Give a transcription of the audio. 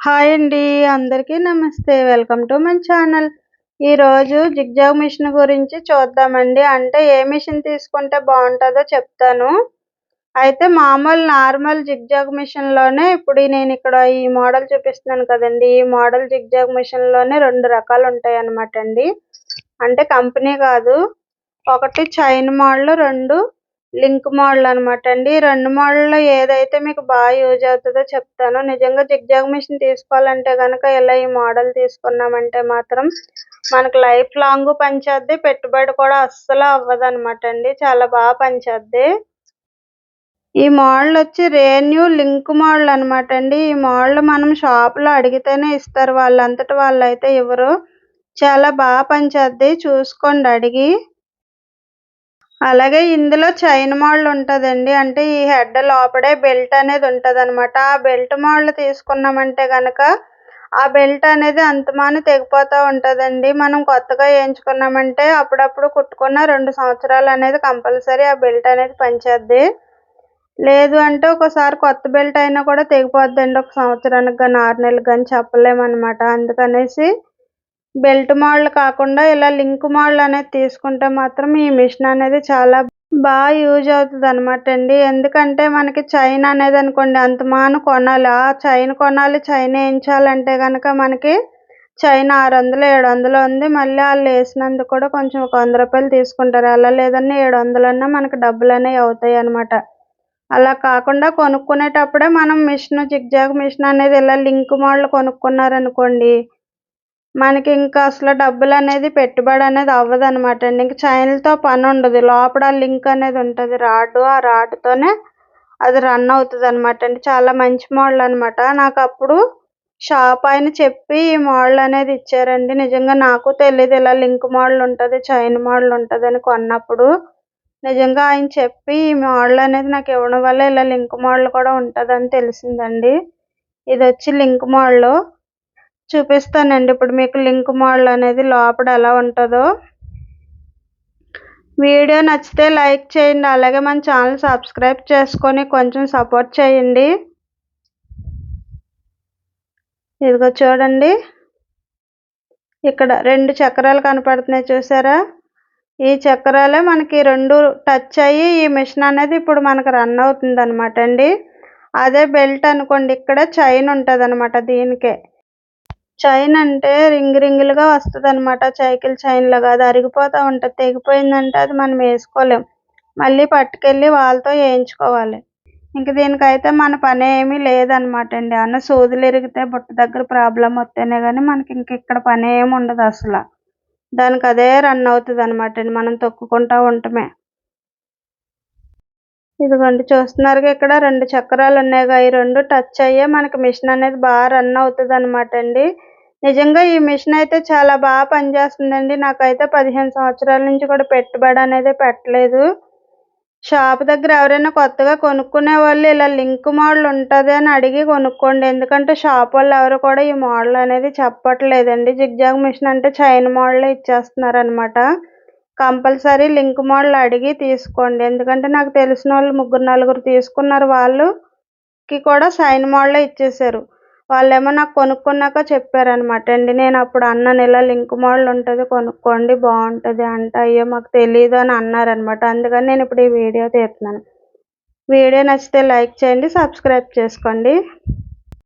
Hi అండి అందరికీ నమస్తే. Welcome to my channel. ఈరోజు జిగ్జాగ్ మిషన్ గురించి చూద్దామండి. అంటే ఏ మిషన్ తీసుకుంటే బాగుంటుందో చెప్తాను. అయితే మామూలు నార్మల్ జిగ్జాగ్ మిషన్లోనే ఇప్పుడు నేను ఇక్కడ ఈ మోడల్ చూపిస్తున్నాను కదండి. ఈ మోడల్ జిగ్జాగ్ మిషన్లోనే రెండు రకాలు ఉంటాయి అన్నమాట అండి అంటే కంపెనీ కాదు ఒకటి చైన్ మోడల్ రెండు లింక్ మోడల్ అనమాట అండి. రెండు మోడల్లో ఏదైతే మీకు బాగా యూజ్ అవుతుందో చెప్తాను. నిజంగా జిగ్జాగ్ మిషన్ తీసుకోవాలంటే కనుక ఇలా ఈ మోడల్ తీసుకున్నామంటే మాత్రం మనకు లైఫ్ లాంగ్ పనిచేద్ది పెట్టుబడి కూడా అస్సలు అవ్వదు అనమాట అండి. చాలా బాగా పనిచేద్ది. ఈ మోడల్ వచ్చి రేన్యూ లింక్ మోడల్ అనమాట అండి. ఈ మోడల్ మనం షాప్లో అడిగితేనే ఇస్తారు. వాళ్ళంతట వాళ్ళు అయితే ఇవ్వరు. చాలా బాగా పనిచేద్ది. చూసుకోండి అడిగి. అలాగే ఇందులో చైన్ మోడల్ ఉంటుందండి. అంటే ఈ హెడ్ లోపడే బెల్ట్ అనేది ఉంటుంది అనమాట ఆ బెల్ట్ మోడల్ తీసుకున్నామంటే కనుక ఆ బెల్ట్ అనేది అంతమాను తెగిపోతూ ఉంటుందండి. మనం కొత్తగా వేయించుకున్నామంటే అప్పుడప్పుడు కుట్టుకున్న రెండు సంవత్సరాలు అనేది కంపల్సరీ ఆ బెల్ట్ అనేది పనిచేద్ది. లేదు అంటే ఒకసారి కొత్త బెల్ట్ అయినా కూడా తెగిపోద్దండి. ఒక సంవత్సరానికి కానీ ఆరు నెలలకు కానీ చెప్పలేమన్నమాట. అందుకనేసి బెల్ట్ మోడల్ కాకుండా ఇలా లింక్ మోడల్ అనేది తీసుకుంటే మాత్రం ఈ మిషన్ అనేది చాలా బాగా యూజ్ అవుతుంది అనమాట అండి. ఎందుకంటే మనకి చైన్ అనేది అనుకోండి అంతమాను కొనాలి. ఆ చైన్ కొనాలి చైన్ వేయించాలంటే కనుక మనకి చైన్ ఆరు వందలు ఏడు వందలు ఉంది. మళ్ళీ వాళ్ళు వేసినందుకు కూడా కొంచెం ఒక వంద రూపాయలు తీసుకుంటారు. అలా లేదన్నా ఏడు వందలన్నా మనకి డబ్బులు అనేవి అవుతాయి అనమాట అలా కాకుండా కొనుక్కునేటప్పుడే మనం మిషన్ జిగ్జాగ్ మిషన్ అనేది ఇలా లింక్ మోడల్ కొనుక్కున్నారనుకోండి మనకి ఇంకా అసలు డబ్బులు అనేది పెట్టుబడి అనేది అవ్వదు అనమాట అండి. ఇంకా చైన్లతో పని ఉండదు. లోపల లింక్ అనేది ఉంటుంది. రాడ్ ఆ రాడ్తోనే అది రన్ అవుతుంది అనమాట అండి. చాలా మంచి మోడల్ అనమాట నాకు అప్పుడు షాప్ ఆయన చెప్పి ఈ మోడల్ అనేది ఇచ్చారండి. నిజంగా నాకు తెలియదు ఇలా లింక్ మోడల్ ఉంటుంది చైన్ మోడల్ ఉంటుంది అని కొన్నప్పుడు. నిజంగా ఆయన చెప్పి ఈ మోడల్ అనేది నాకు ఇవ్వడం వల్ల ఇలా లింక్ మోడల్ కూడా ఉంటుందని తెలిసిందండి. ఇది వచ్చి లింక్ మోడల్. చూపిస్తానండి. ఇప్పుడు మీకు లింక్ మోడల్ అనేది లోపల ఎలా ఉంటుందో. వీడియో నచ్చితే లైక్ చేయండి. అలాగే మన ఛానల్ సబ్స్క్రైబ్ చేసుకొని కొంచెం సపోర్ట్ చేయండి. ఇదిగో చూడండి. ఇక్కడ రెండు చక్రాలు కనపడుతున్నాయి చూసారా? ఈ చక్రాలే మనకి రెండు టచ్ అయ్యి ఈ మిషన్ అనేది ఇప్పుడు మనకు రన్ అవుతుంది అనమాట అండి. అదే బెల్ట్ అనుకోండి. ఇక్కడ చైన్ ఉంటుంది అనమాట దీనికే. చైన్ అంటే రింగ్ రింగులుగా వస్తుంది అనమాట సైకిల్ చైన్ లాగా అది అరిగిపోతూ ఉంటుంది. తెగిపోయిందంటే అది మనం వేసుకోలేం. మళ్ళీ పట్టుకెళ్ళి వాళ్ళతో వేయించుకోవాలి. ఇంక దీనికైతే మన పని ఏమీ లేదనమాట అండి. అన్న సూదులు ఇరిగితే బుట్ట దగ్గర ప్రాబ్లం వస్తేనే కానీ మనకి ఇంక ఇక్కడ పని ఏమి ఉండదు అసలు. దానికి అదే రన్ అవుతుంది అనమాట అండి. మనం తొక్కుకుంటూ ఉండటమే ఇదిగోండి చూస్తున్నారుగా ఇక్కడ రెండు చక్రాలు ఉన్నాయి ఈ రెండు టచ్ అయ్యే మనకి మిషన్ అనేది బాగా రన్ అవుతుంది అనమాట అండి. నిజంగా ఈ మిషన్ అయితే చాలా బాగా పనిచేస్తుందండి. నాకైతే పదిహేను సంవత్సరాల నుంచి కూడా పెట్టుబడి అనేది పెట్టలేదు. షాప్ దగ్గర ఎవరైనా కొత్తగా కొనుక్కునే వాళ్ళు ఇలా లింక్ మోడల్ ఉంటుంది అని అడిగి కొనుక్కోండి. ఎందుకంటే షాప్ వాళ్ళు ఎవరు కూడా ఈ మోడల్ అనేది చెప్పట్లేదండి. జిగ్జాగ్ మిషన్ అంటే చైన్ మోడల్ ఇచ్చేస్తున్నారు అనమాట కంపల్సరీ లింక్ మోడల్ అడిగి తీసుకోండి. ఎందుకంటే నాకు తెలిసిన వాళ్ళు ముగ్గురు నలుగురు తీసుకున్నారు వాళ్ళుకి కూడా సైన్ మోడలే ఇచ్చేసారు వాళ్ళేమో నాకు కొనుక్కున్నాక చెప్పారనమాట అండి. నేను అప్పుడు అన్నాను ఇలా లింక్ మోడల్ ఉంటుంది కొనుక్కోండి బాగుంటుంది అంటే. అయ్యో మాకు తెలియదు అని అన్నారనమాట అందుకని నేను ఇప్పుడు ఈ వీడియో తీస్తున్నాను. వీడియో నచ్చితే లైక్ చేయండి సబ్స్క్రైబ్ చేసుకోండి.